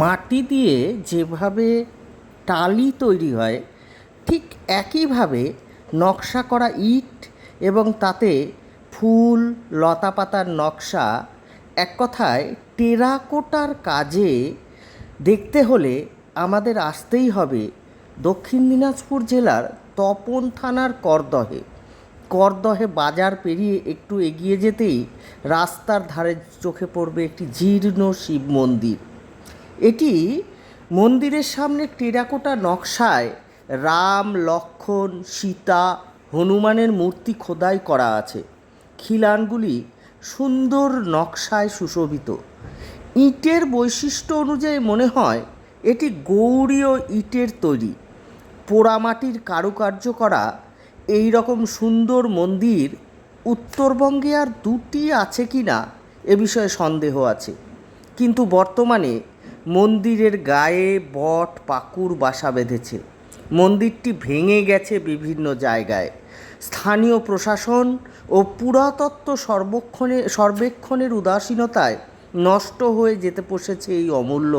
মাটি দিয়ে যেভাবে টালি তৈরি হয়, ঠিক একইভাবে নকশা করা ইট এবং তাতে ফুল, লতাপাতার নকশা, এক কথায় টেরাকোটার কাজে দেখতে হলে আমাদের আসতেই হবে দক্ষিণ দিনাজপুর জেলার তপন থানার করদহে। করদহে বাজার পেরিয়ে একটু এগিয়ে যেতেই রাস্তার ধারে চোখে পড়বে একটি জীর্ণ শিব মন্দির। এটি মন্দিরের সামনে টেরাকোটা নকশায় রাম লক্ষ্মণ সীতা, হনুমানের মূর্তি খোদাই করা আছে। খিলানগুলি সুন্দর নকশায় সুশোভিত। ইটের বৈশিষ্ট্য অনুযায়ী মনে হয় এটি গৌরীয় ইটের তৈরি। পোড়ামাটির কারুকার্য করা এই রকম সুন্দর মন্দির উত্তরবঙ্গে আর দুটি আছে কি না এ বিষয়ে সন্দেহ আছে। কিন্তু বর্তমানে মন্দিরের গায়ে বট পাকুর বাসা বেঁধেছে। মন্দিরটি ভেঙে গেছে বিভিন্ন জায়গায়। স্থানীয় প্রশাসন ও পুরাতত্ত্ব সর্বক্ষণে সর্বেক্ষণের উদাসীনতায় নষ্ট হয়ে যেতে বসেছে এই অমূল্য